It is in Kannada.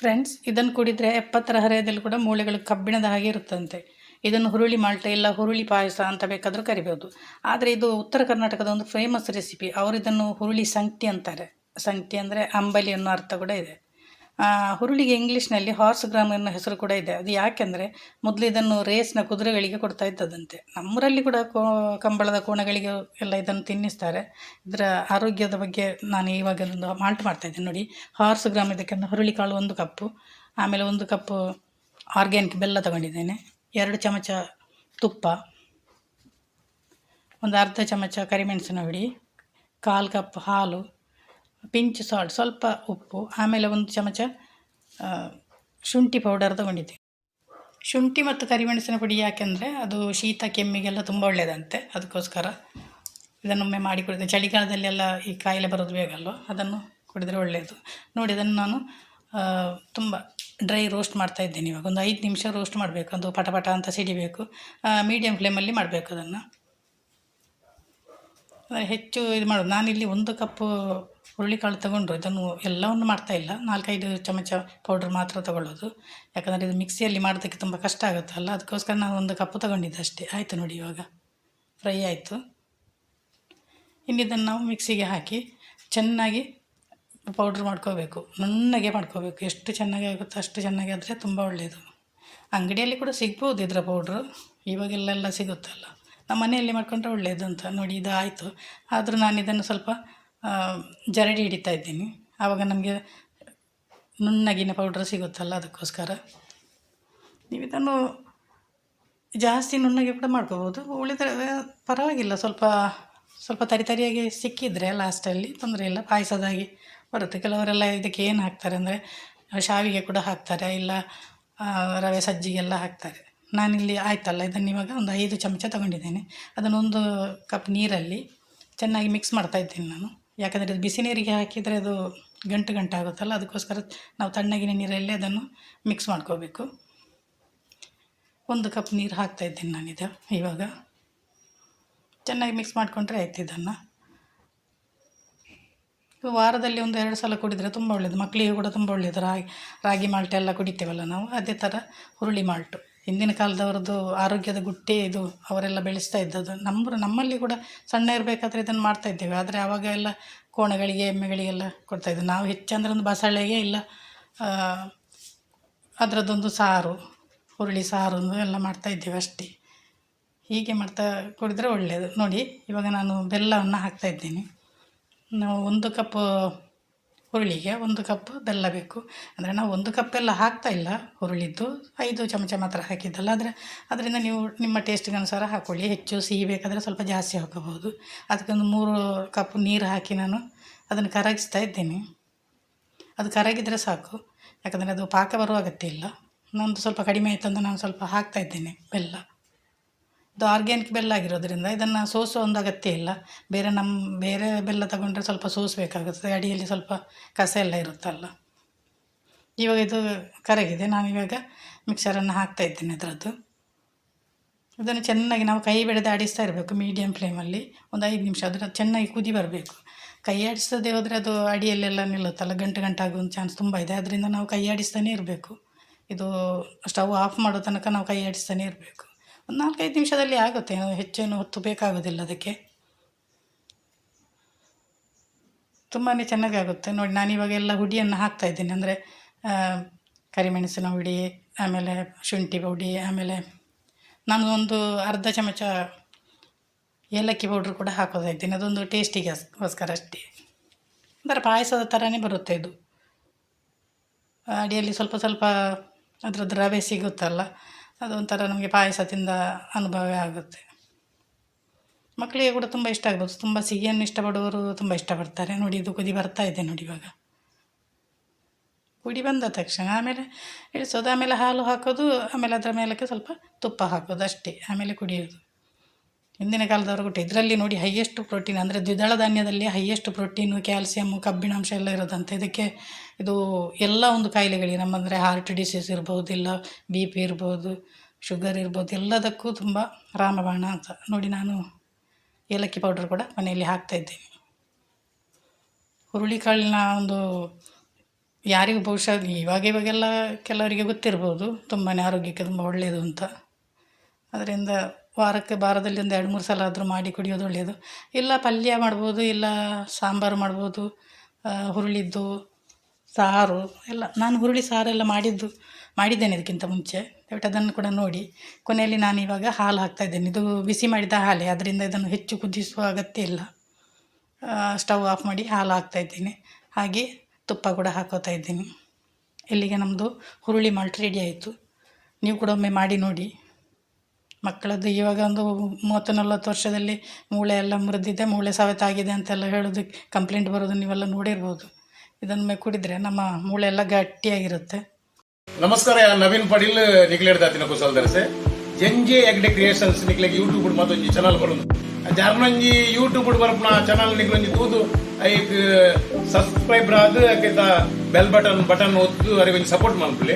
ಫ್ರೆಂಡ್ಸ್ ಇದನ್ನು ಕುಡಿದರೆ ಎಪ್ಪತ್ತರ ಹರೆಯದಲ್ಲಿ ಕೂಡ ಮೂಳೆಗಳು ಕಬ್ಬಿಣದ ಹಾಗೆ ಇರುತ್ತಂತೆ. ಇದನ್ನು ಹುರುಳಿ ಮಾಲ್ಟ ಇಲ್ಲ ಹುರುಳಿ ಪಾಯಸ ಅಂತ ಬೇಕಾದರೂ ಕರಿಬೋದು. ಆದರೆ ಇದು ಉತ್ತರ ಕರ್ನಾಟಕದ ಒಂದು ಫೇಮಸ್ ರೆಸಿಪಿ ಅವರು ಇದನ್ನು ಹುರುಳಿ ಸಂಕ್ಟಿ ಅಂತಾರೆ. ಸಂಕ್ಟಿ ಅಂದರೆ ಅಂಬಲಿ ಅನ್ನೋ ಅರ್ಥ ಕೂಡ ಇದೆ. ಹುರುಳಿಗೆ ಇಂಗ್ಲೀಷ್ನಲ್ಲಿ ಹಾರ್ಸ್ ಗ್ರಾಮ್ ಅನ್ನೋ ಹೆಸರು ಕೂಡ ಇದೆ. ಅದು ಯಾಕೆಂದರೆ ಮೊದಲು ಇದನ್ನು ರೇಸ್ನ ಕುದುರೆಗಳಿಗೆ ಕೊಡ್ತಾ ಇದ್ದದಂತೆ ನಮ್ಮೂರಲ್ಲಿ ಕೂಡ ಕೋ, ಕಂಬಳದ ಕೋಣಗಳಿಗೆ ಎಲ್ಲ ಇದನ್ನು ತಿನ್ನಿಸ್ತಾರೆ. ಇದರ ಆರೋಗ್ಯದ ಬಗ್ಗೆ ನಾನು ಇವಾಗ ಒಂದು ಮಾಲ್ಟ್ ಮಾಡ್ತಾ ಇದ್ದೀನಿ. ನೋಡಿ ಹಾರ್ಸ್ ಗ್ರಾಮ್ ಇದಕ್ಕಿಂತ ಹುರುಳಿ ಕಾಳು ಒಂದು ಕಪ್ಪು, ಆಮೇಲೆ ಒಂದು ಕಪ್ಪು ಆರ್ಗ್ಯಾನಿಕ್ ಬೆಲ್ಲ ತಗೊಂಡಿದ್ದೇನೆ, ಎರಡು ಚಮಚ ತುಪ್ಪ, ಒಂದು ಅರ್ಧ ಚಮಚ ಕರಿಮೆಣಸಿನ ಹುಡಿ, ಕಾಲು ಕಪ್ ಹಾಲು ಪಿಂಚ್ ಸಾಲ್ಟ್, ಸ್ವಲ್ಪ ಉಪ್ಪು, ಆಮೇಲೆ ಒಂದು ಚಮಚ ಶುಂಠಿ ಪೌಡರ್ ತೊಗೊಂಡಿದ್ದೆ. ಶುಂಠಿ ಮತ್ತು ಕರಿಮೆಣಸಿನ ಪುಡಿ ಯಾಕೆಂದರೆ ಅದು ಶೀತ, ಕೆಮ್ಮಿಗೆಲ್ಲ ತುಂಬ ಒಳ್ಳೆಯದಂತೆ. ಅದಕ್ಕೋಸ್ಕರ ಇದನ್ನೊಮ್ಮೆ ಮಾಡಿ ಕುಡಿದೆ. ಚಳಿಗಾಲದಲ್ಲೆಲ್ಲ ಈ ಕಾಯಿಲೆ ಬರೋದು ಬೇಗ ಅಲ್ವ? ಅದನ್ನು ಕುಡಿದರೆ ಒಳ್ಳೆಯದು. ನೋಡಿ ಅದನ್ನು ನಾನು ತುಂಬ ಡ್ರೈ ರೋಸ್ಟ್ ಮಾಡ್ತಾ ಇದ್ದೇನೆ ಇವಾಗ. ಒಂದು ಐದು ನಿಮಿಷ ರೋಸ್ಟ್ ಮಾಡಬೇಕು. ಅದು ಪಟ ಪಟ ಅಂತ ಸಿಡಿಬೇಕು. ಮೀಡಿಯಮ್ ಫ್ಲೇಮಲ್ಲಿ ಮಾಡಬೇಕು ಅದನ್ನು. ಅದೇ ಹೆಚ್ಚು ಇದು ಮಾಡೋದು. ನಾನಿಲ್ಲಿ ಒಂದು ಕಪ್ಪು ಹುರುಳಿಕಾಳು ತಗೊಂಡು ಇದನ್ನು ಎಲ್ಲವನ್ನು ಮಾಡ್ತಾ ಇಲ್ಲ. ನಾಲ್ಕೈದು ಚಮಚ ಪೌಡ್ರ್ ಮಾತ್ರ ತಗೊಳ್ಳೋದು. ಯಾಕಂದರೆ ಇದು ಮಿಕ್ಸಿಯಲ್ಲಿ ಮಾಡೋದಕ್ಕೆ ತುಂಬ ಕಷ್ಟ ಆಗುತ್ತಲ್ಲ ಅದಕ್ಕೋಸ್ಕರ ನಾನು ಒಂದು ಕಪ್ಪು ತಗೊಂಡಿದ್ದೆ ಅಷ್ಟೇ. ಆಯಿತು ನೋಡಿ ಇವಾಗ. ಫ್ರೈ ಆಯಿತು. ಇನ್ನಿದನ್ನು ನಾವು ಮಿಕ್ಸಿಗೆ ಹಾಕಿ ಚೆನ್ನಾಗಿ ಪೌಡ್ರ್ ಮಾಡ್ಕೋಬೇಕು. ನುಣ್ಣಗೆ ಮಾಡ್ಕೋಬೇಕು. ಎಷ್ಟು ಚೆನ್ನಾಗಿ ಆಗುತ್ತೋ ಅಷ್ಟು ಚೆನ್ನಾಗಿ ಆದರೆ ತುಂಬ ಒಳ್ಳೆಯದು. ಅಂಗಡಿಯಲ್ಲಿ ಕೂಡ ಸಿಗ್ಬೋದು ಇದರ ಪೌಡ್ರು ಇವಾಗೆಲ್ಲೆಲ್ಲ ಸಿಗುತ್ತಲ್ಲ. ನಮ್ಮ ಮನೆಯಲ್ಲಿ ಮಾಡ್ಕೊಂಡ್ರೆ ಒಳ್ಳೆಯದು ಅಂತ. ನೋಡಿ ಇದು ಆಯಿತು. ಆದರೂ ನಾನು ಇದನ್ನು ಸ್ವಲ್ಪ ಜರಡಿ ಹಿಡಿತಾ ಇದ್ದೀನಿ. ಆವಾಗ ನಮಗೆ ನುಣ್ಣಗಿನ ಪೌಡ್ರ್ ಸಿಗುತ್ತಲ್ಲ ಅದಕ್ಕೋಸ್ಕರ. ನೀವು ಇದನ್ನು ಜಾಸ್ತಿ ನುಣ್ಣಗೆ ಕೂಡ ಮಾಡ್ಕೋಬೋದು. ಉಳಿದರೆ ಪರವಾಗಿಲ್ಲ, ಸ್ವಲ್ಪ ಸ್ವಲ್ಪ ತರಿ ತರಿಯಾಗಿ ಸಿಕ್ಕಿದರೆ ಲಾಸ್ಟಲ್ಲಿ ತೊಂದರೆ ಇಲ್ಲ. ಪಾಯಸದಾಗಿ ಬರುತ್ತೆ. ಕೆಲವರೆಲ್ಲ ಇದಕ್ಕೆ ಏನು ಹಾಕ್ತಾರೆ ಅಂದರೆ, ಶಾವಿಗೆ ಕೂಡ ಹಾಕ್ತಾರೆ, ಇಲ್ಲ ರವೆ ಸಜ್ಜಿಗೆಲ್ಲ ಹಾಕ್ತಾರೆ. ನಾನಿಲ್ಲಿ ಆಯ್ತಲ್ಲ, ಇದನ್ನು ಇವಾಗ ಒಂದು ಐದು ಚಮಚ ತಗೊಂಡಿದ್ದೇನೆ. ಅದನ್ನು ಒಂದು ಕಪ್ ನೀರಲ್ಲಿ ಚೆನ್ನಾಗಿ ಮಿಕ್ಸ್ ಮಾಡ್ತಾ ಇದ್ದೀನಿ ನಾನು. ಯಾಕಂದರೆ ಅದು ಬಿಸಿ ನೀರಿಗೆ ಹಾಕಿದರೆ ಅದು ಗಂಟು ಗಂಟು ಆಗುತ್ತಲ್ಲ, ಅದಕ್ಕೋಸ್ಕರ ನಾವು ತಣ್ಣಗಿನ ನೀರಲ್ಲೇ ಅದನ್ನು ಮಿಕ್ಸ್ ಮಾಡ್ಕೋಬೇಕು. ಒಂದು ಕಪ್ ನೀರು ಹಾಕ್ತಾ ಇದ್ದೀನಿ ನಾನಿದು ಇವಾಗ. ಚೆನ್ನಾಗಿ ಮಿಕ್ಸ್ ಮಾಡಿಕೊಂಡ್ರೆ ಆಯ್ತು ಇದನ್ನು. ವಾರದಲ್ಲಿ ಒಂದು ಎರಡು ಸಲ ಕುಡಿದರೆ ತುಂಬ ಒಳ್ಳೆಯದು ಮಕ್ಕಳಿಗೆ ಕೂಡ ತುಂಬ ಒಳ್ಳೆಯದು ರಾಗಿ ರಾಗಿ ಮಾಲ್ಟ್ ಎಲ್ಲ ಕುಡಿತೇವಲ್ಲ ನಾವು, ಅದೇ ಥರ ಹುರುಳಿ ಮಾಲ್ಟು. ಹಿಂದಿನ ಕಾಲದವ್ರದ್ದು ಆರೋಗ್ಯದ ಗುಟ್ಟೆ ಇದು, ಅವರೆಲ್ಲ ಬೆಳೆಸ್ತಾ ಇದ್ದದ್ದು. ನಮ್ಮ ನಮ್ಮಲ್ಲಿ ಕೂಡ ಸಣ್ಣ ಇರಬೇಕಾದ್ರೆ ಇದನ್ನು ಮಾಡ್ತಾ ಇದ್ದೇವೆ. ಆದರೆ ಆವಾಗ ಎಲ್ಲ ಕೋಣಗಳಿಗೆ, ಎಮ್ಮೆಗಳಿಗೆಲ್ಲ ಕೊಡ್ತಾಯಿದ್ದು ನಾವು ಹೆಚ್ಚಂದ್ರೆ ಒಂದು ಬಸಳೆಗೆ ಇಲ್ಲ ಅದರದ್ದೊಂದು ಸಾರು, ಹುರುಳಿ ಸಾರು ಎಲ್ಲ ಮಾಡ್ತಾ ಇದ್ದೇವೆ ಅಷ್ಟೇ. ಹೀಗೆ ಮಾಡ್ತಾ ಕುಡಿದ್ರೆ ಒಳ್ಳೆಯದು ನೋಡಿ, ಇವಾಗ ನಾನು ಬೆಲ್ಲವನ್ನು ಹಾಕ್ತಾ ಇದ್ದೀನಿ. ನಾವು ಒಂದು ಕಪ್ ಹುರುಳಿಗೆ ಒಂದು ಕಪ್ ಬೆಲ್ಲ ಬೇಕು. ಅಂದರೆ ನಾವು ಒಂದು ಕಪ್ ಎಲ್ಲ ಹಾಕ್ತಾ ಇಲ್ಲ ಹುರುಳಿದ್ದು. ಐದು ಚಮಚ ಮಾತ್ರ ಹಾಕಿದ್ದಲ್ಲ. ಆದರೆ ಅದರಿಂದ ನೀವು ನಿಮ್ಮ ಟೇಸ್ಟಿಗೆ ಅನುಸಾರ ಹಾಕ್ಕೊಳ್ಳಿ ಹೆಚ್ಚು ಸಿಹಿ ಬೇಕಾದರೆ ಸ್ವಲ್ಪ ಜಾಸ್ತಿ ಹಾಕೋಬಹುದು. ಅದಕ್ಕೊಂದು ಮೂರು ಕಪ್ ನೀರು ಹಾಕಿ ನಾನು ಅದನ್ನು ಕರಗಿಸ್ತಾ ಇದ್ದೇನೆ. ಅದು ಕರಗಿದರೆ ಸಾಕು. ಯಾಕಂದರೆ ಅದು ಪಾಕ ಬರುವ ಅಗತ್ಯ ಇಲ್ಲ. ನಂದು ಸ್ವಲ್ಪ ಕಡಿಮೆ ಆಯಿತು ನಾನು ಸ್ವಲ್ಪ ಹಾಕ್ತಾ ಇದ್ದೇನೆ ಬೆಲ್ಲ. ಇದು ಆರ್ಗ್ಯಾನಿಕ್ ಬೆಲ್ಲ ಆಗಿರೋದ್ರಿಂದ ಇದನ್ನು ಸೋಸೋ ಒಂದು ಅಗತ್ಯ ಇಲ್ಲ. ಬೇರೆ ನಮ್ಮ ಬೇರೆ ಬೆಲ್ಲ ತಗೊಂಡ್ರೆ ಸ್ವಲ್ಪ ಸೋಸಬೇಕಾಗುತ್ತದೆ ಅಡಿಯಲ್ಲಿ ಸ್ವಲ್ಪ ಕಸ ಎಲ್ಲ ಇರುತ್ತಲ್ಲ. ಇವಾಗ ಇದು ಕರಗಿದೆ. ನಾನಿವಾಗ ಮಿಕ್ಸರನ್ನು ಹಾಕ್ತಾ ಇದ್ದೇನೆ ಅದರದ್ದು. ಇದನ್ನು ಚೆನ್ನಾಗಿ ನಾವು ಕೈ ಬೆಳೆದು ಆಡಿಸ್ತಾ ಇರಬೇಕು ಮೀಡಿಯಮ್ ಫ್ಲೇಮಲ್ಲಿ ಒಂದು ಐದು ನಿಮಿಷ ಅದನ್ನು ಚೆನ್ನಾಗಿ ಕುದಿ ಬರಬೇಕು. ಕೈ ಆಡಿಸದೆ ಹೋದರೆ ಅದು ಅಡಿಯಲ್ಲೆಲ್ಲ ನಿಲ್ಲುತ್ತಲ್ಲ. ಗಂಟು ಗಂಟಾಗೋ ಚಾನ್ಸ್ ತುಂಬ ಇದೆ. ಅದರಿಂದ ನಾವು ಕೈ ಆಡಿಸ್ತಾನೇ ಇರಬೇಕು. ಇದು ಸ್ಟವ್ ಆಫ್ ಮಾಡೋ ತನಕ ನಾವು ಕೈ ಆಡಿಸ್ತಾನೇ ಇರಬೇಕು. ಒಂದು ನಾಲ್ಕೈದು ನಿಮಿಷದಲ್ಲಿ ಆಗುತ್ತೆ. ಹೆಚ್ಚೇನು ಹೊತ್ತು ಬೇಕಾಗೋದಿಲ್ಲ ಅದಕ್ಕೆ. ತುಂಬಾ ಚೆನ್ನಾಗಿ ಆಗುತ್ತೆ. ನೋಡಿ, ನಾನು ಇವಾಗ ಎಲ್ಲ ಹುಡಿಯನ್ನು ಹಾಕ್ತಾ ಇದ್ದೀನಿ. ಅಂದರೆ ಕರಿಮೆಣಸಿನ ಹುಡಿ, ಆಮೇಲೆ ಶುಂಠಿ ಪುಡಿ, ಆಮೇಲೆ ನಾನು ಅರ್ಧ ಚಮಚ ಏಲಕ್ಕಿ ಪೌಡ್ರ್ ಕೂಡ ಇದ್ದೀನಿ. ಅದೊಂದು ಟೇಸ್ಟಿಗೆ ಗೋಸ್ಕರ ಅಷ್ಟೇ. ಒಂಥರ ಪಾಯಸದ ಥರನೇ ಬರುತ್ತೆ ಇದು. ಅಡಿಯಲ್ಲಿ ಸ್ವಲ್ಪ ಸ್ವಲ್ಪ ಅದರದ್ದು ರವೆ ಸಿಗುತ್ತಲ್ಲ ಅದೊಂಥರ ನಮಗೆ ಪಾಯಸ ತಿಂದ ಅನುಭವ ಆಗುತ್ತೆ. ಮಕ್ಕಳಿಗೆ ಕೂಡ ತುಂಬ ಇಷ್ಟ ಆಗ್ಬೋದು. ತುಂಬ ಸಿಹಿಯನ್ನು ಇಷ್ಟಪಡುವವರು ತುಂಬ ಇಷ್ಟಪಡ್ತಾರೆ. ನೋಡಿ, ಇದು ಕುದಿ ಬರ್ತಾ ಇದೆ ನೋಡಿ ಇವಾಗ. ಕುಡಿ ಬಂದ ತಕ್ಷಣ ಆಮೇಲೆ ಇಳಿಸೋದು, ಆಮೇಲೆ ಹಾಲು ಹಾಕೋದು, ಆಮೇಲೆ ಅದರ ಮೇಲಕ್ಕೆ ಸ್ವಲ್ಪ ತುಪ್ಪ ಹಾಕೋದು ಅಷ್ಟೇ. ಆಮೇಲೆ ಕುಡಿಯೋದು. ಹಿಂದಿನ ಕಾಲದವರೆಗೂ ಕೊಟ್ಟು ಇದರಲ್ಲಿ ನೋಡಿ ಹೈಯೆಸ್ಟ್ ಪ್ರೋಟೀನ್ ಅಂದರೆ ದ್ವಿದಳ ಧಾನ್ಯದಲ್ಲಿ ಹೈಯೆಸ್ಟ್ ಪ್ರೋಟೀನು ಕ್ಯಾಲ್ಸಿಯಮ್ಮು ಕಬ್ಬಿಣಾಂಶ ಎಲ್ಲ ಇರೋದಂತೆ ಇದಕ್ಕೆ ಇದು ಎಲ್ಲ ಒಂದು ಕಾಯಿಲೆಗಳಿಗೆ ನಮ್ಮಂದರೆ ಹಾರ್ಟ್ ಡಿಸೀಸ್ ಇರ್ಬೋದು, ಇಲ್ಲ ಬಿ ಪಿ ಇರ್ಬೋದು ಶುಗರ್ ಇರ್ಬೋದು, ಎಲ್ಲದಕ್ಕೂ ತುಂಬ ರಾಮಬಾಣ ಅಂತ ನೋಡಿ ನಾನು ಏಲಕ್ಕಿ ಪೌಡ್ರ್ ಕೂಡ ಮನೆಯಲ್ಲಿ ಹಾಕ್ತಾ ಇದ್ದೇನೆ. ಹುರುಳಿಕಾಳಿನ ಒಂದು ಯಾರಿಗೂ ಬಹುಶಃ ಇವಾಗ ಇವಾಗೆಲ್ಲ ಕೆಲವರಿಗೆ ಗೊತ್ತಿರ್ಬೋದು ತುಂಬಾ ಆರೋಗ್ಯಕ್ಕೆ ತುಂಬ ಒಳ್ಳೆಯದು ಅಂತ. ಅದರಿಂದ ವಾರಕ್ಕೆ ವಾರದಲ್ಲಿ ಒಂದು ಎರಡು, ಮೂರು ಸಲ ಆದರೂ ಮಾಡಿ ಕುಡಿಯೋದು ಒಳ್ಳೆಯದು. ಇಲ್ಲ ಪಲ್ಯ ಮಾಡ್ಬೋದು, ಇಲ್ಲ ಸಾಂಬಾರು ಮಾಡ್ಬೋದು ಹುರುಳಿದ್ದು, ಸಾರು, ಎಲ್ಲ. ನಾನು ಹುರುಳಿ ಸಾರೆಲ್ಲ ಮಾಡಿದ್ದು, ಮಾಡಿದ್ದೇನೆ ಇದಕ್ಕಿಂತ ಮುಂಚೆ. ಬಟ್ ಅದನ್ನು ಕೂಡ ನೋಡಿ. ಕೊನೆಯಲ್ಲಿ ನಾನು ಇವಾಗ ಹಾಲು ಹಾಕ್ತಾ ಇದ್ದೇನೆ. ಇದು ಬಿಸಿ ಮಾಡಿದ ಹಾಲೆ. ಅದರಿಂದ ಇದನ್ನು ಹೆಚ್ಚು ಕುದಿಸುವ ಅಗತ್ಯ ಇಲ್ಲ. ಸ್ಟವ್ ಆಫ್ ಮಾಡಿ ಹಾಲು ಹಾಕ್ತಾ ಇದ್ದೀನಿ. ಹಾಗೆ ತುಪ್ಪ ಕೂಡ ಹಾಕೋತಾ ಇದ್ದೀನಿ. ಇಲ್ಲಿಗೆ ನಮ್ಮದು ಹುರುಳಿ ಮಾಲ್ಟ್ ರೆಡಿ ಆಯಿತು. ನೀವು ಕೂಡ ಒಮ್ಮೆ ಮಾಡಿ ನೋಡಿ. ಮಕ್ಕಳದ್ದು ಇವಾಗ ಒಂದು ಮೂವತ್ತು ನಲ್ವತ್ತು ವರ್ಷದಲ್ಲಿ ಮೂಳೆ ಎಲ್ಲ ಮುರಿದಿದೆ, ಮೂಳೆ ಸವೆತ ಆಗಿದೆ ಅಂತೆಲ್ಲ ಹೇಳೋದು ಕಂಪ್ಲೇಂಟ್ ಬರೋದು ನೀವೆಲ್ಲ ನೋಡಿರ್ಬೋದು. ಇದನ್ನು ಕುಡಿದರೆ ನಮ್ಮ ಮೂಳೆ ಎಲ್ಲ ಗಟ್ಟಿಯಾಗಿರುತ್ತೆ. ನಮಸ್ಕಾರ ನವೀನ್ ಪಾಟೀಲ್ ನಿಕ್ಲೇಡ್ ದಾತಿನ ಕುಸಲ್ ದರ್ಸೆ ಜಂಜೆ ಎಗ್ಡೆ ಕ್ರಿಯೇಷನ್ಸ್ ನಿಗ್ಲೆಗೆ ಯೂಟ್ಯೂಬ್ ಮತ್ತೊಂದು ಚಾನಲ್ ಬರೋದು. ಜಾರ್ನೊಂಜಿ ಯೂಟ್ಯೂಬ್ ಬರ್ಪುನ ಚಾನಲ್ ನಿಕ್ಲೊಂಜಿ ತೂದು ಐಕ್ ಸಬ್ಸ್ಕ್ರೈಬ್ ಆದ್ ಬೆಲ್ ಬಟನ್ ಬಟನ್ ಒತ್ತು ಅವರಿಗೆ ಸಪೋರ್ಟ್ ಮನ್ಪುಲೆ